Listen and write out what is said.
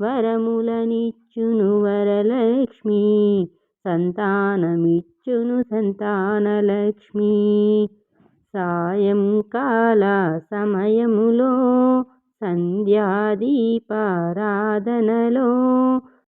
వరములనిచ్చును వరలక్ష్మి సంతానమిచ్చును సంతానలక్ష్మి. సాయంకాల సమయములో సంధ్యాదీపారాధనలో